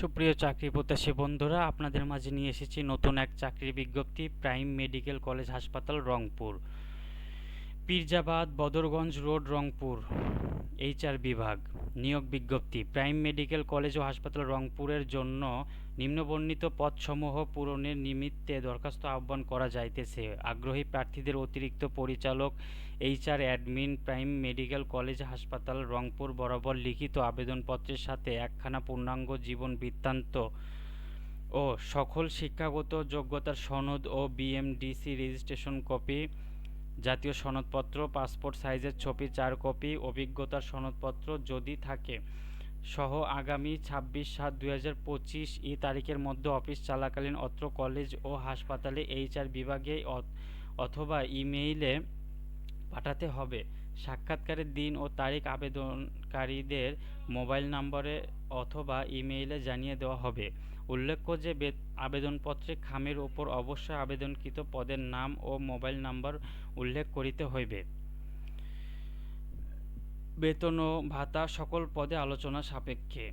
সুপ্রিয় চাকরি প্রত্যাশী বন্ধুরা, আপনাদের মাঝে নিয়ে এসেছি নতুন এক চাকরি বিজ্ঞপ্তি, প্রাইম মেডিকেল কলেজ হাসপাতাল রংপুর। পীরজাবাদ বদরগঞ্জ রোড রংপুর। এইচআর বিভাগ, নিয়োগ বিজ্ঞপ্তি, প্রাইম মেডিকেল কলেজ ও হাসপাতাল রংপুরের জন্য নিম্নবর্ণিত পদসমূহ পূরণের নিমিত্তে দরখাস্ত আহ্বান করা যাইতেছে। আগ্রহী প্রার্থীদের অতিরিক্ত পরিচালক, HR admin, prime medical college, হাসপাতাল রংপুর বরাবর লিখিত আবেদনপত্রের সাথে একখানা পূর্ণাঙ্গ জীবন বৃত্তান্ত ও সকল শিক্ষাগত যোগ্যতার সনদ ও বিএমডিসি রেজিস্ট্রেশন কপি জাতীয় সনদপত্র, পাসপোর্ট সাইজের ছবি চার কপি অভিজ্ঞতার সনদপত্র যদি থাকে, সহ আগামী ছাব্বিশ সাত দুই হাজার পঁচিশ ই তারিখের মধ্যে অফিস চলাকালীন অত্র কলেজ ও হাসপাতালে এইচআর বিভাগে অথবা ইমেইলে পাঠাতে হবে। সাক্ষাৎকারের দিন ও তারিখ আবেদনকারীদের মোবাইল নম্বরে অথবা ইমেইলে জানিয়ে দেওয়া হবে। উল্লেখ্য যে আবেদনপত্রে খামের ওপর অবশ্যই আবেদনকৃত পদের নাম ও মোবাইল নাম্বার উল্লেখ করিতে হইবে। বেতন ও ভাতা সকল পদে আলোচনা সাপেক্ষে।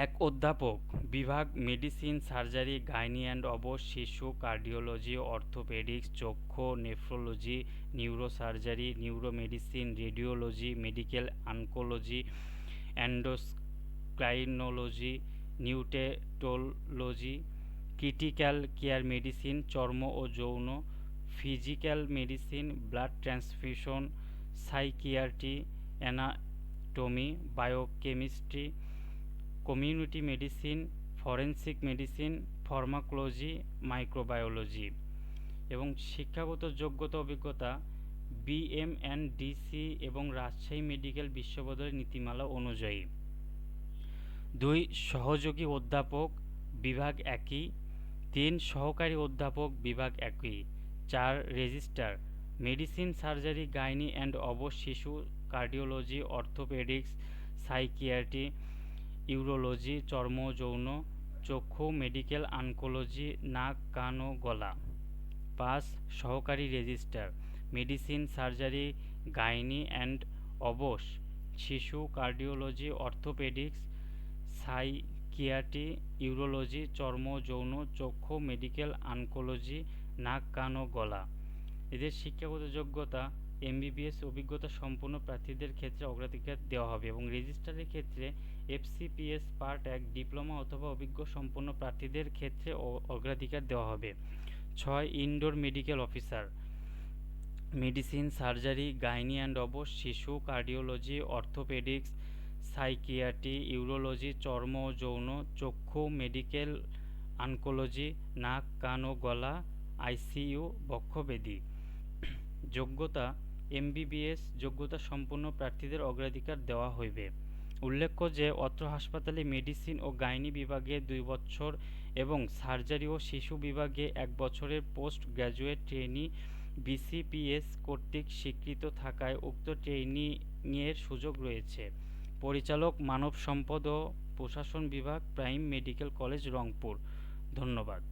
এক অধ্যাপক, বিভাগ medicine, surgery, gynae and obs, শিশু, কার্ডিওলজি, অর্থোপেডিক্স, চক্ষু, nephrology, neurosurgery, neuromedicine, radiology, medical oncology endocrinology neonatology, critical care medicine, চর্ম ও যৌন, physical medicine, blood transfusion, psychiatry, anatomy, biochemistry community medicine, forensic medicine, pharmacology, microbiology এবং শিক্ষাগত যোগ্যতা অভিজ্ঞতা বিএমএনডিসি এবং রাজশাহী মেডিকেল বিশ্ববিদ্যালয়ের নীতিমালা অনুযায়ী। দুই, সহযোগী অধ্যাপক বিভাগ একই। তিন, সহকারী অধ্যাপক বিভাগ একই। চার registrar medicine, surgery, gynae and obs শিশু কার্ডিওলজি, অর্থোপেডিক্স, সাইকিয়াট্রি ইউরোলজি, চর্ম, যৌন, চক্ষু, মেডিকেল আনকোলজি নাক, কান ও গলা। পাঁচ সহকারী registrar medicine, surgery, gynae and obs, শিশু, কার্ডিওলজি, অর্থোপেডিক্স, সাইকিয়াট্রি, ইউরোলজি, চর্ম, যৌন, চক্ষু, মেডিকেল আনকোলজি নাক, কান ও গলা। এদের শিক্ষাগত যোগ্যতা এমবিবিএস অভিজ্ঞতা সম্পন্ন প্রার্থীদের ক্ষেত্রে অগ্রাধিকার দেওয়া হবে এবং রেজিস্ট্রারের ক্ষেত্রে এফসিপিএস পার্ট এক ডিপ্লোমা অথবা অভিজ্ঞ সম্পন্ন প্রার্থীদের ক্ষেত্রে অগ্রাধিকার দেওয়া হবে। ছয় indoor medical officer medicine surgery gynae and obs শিশু কার্ডিওলজি অর্থোপেডিক্স সাইকিয়াট্রি ইউরোলজি চর্ম, যৌন, চক্ষু মেডিকেল আনকোলজি নাক, কান ও গলা আইসিইউ বক্ষবেদী যোগ্যতা এমবিবিএস যোগ্যতা সম্পন্ন প্রার্থীদের অগ্রাধিকার দেওয়া হইবে। উল্লেখ্য যে, অত্র হাসপাতালে মেডিসিন ও গাইনি বিভাগে দুই বছর এবং সার্জারি ও শিশু বিভাগে এক বছরের পোস্ট গ্র্যাজুয়েট ট্রেনি বিসিপিএস কর্তৃক স্বীকৃত থাকায় উক্ত ট্রেনিংয়ের সুযোগ রয়েছে। পরিচালক মানব সম্পদ ও প্রশাসন বিভাগ, প্রাইম মেডিকেল কলেজ রংপুর। ধন্যবাদ।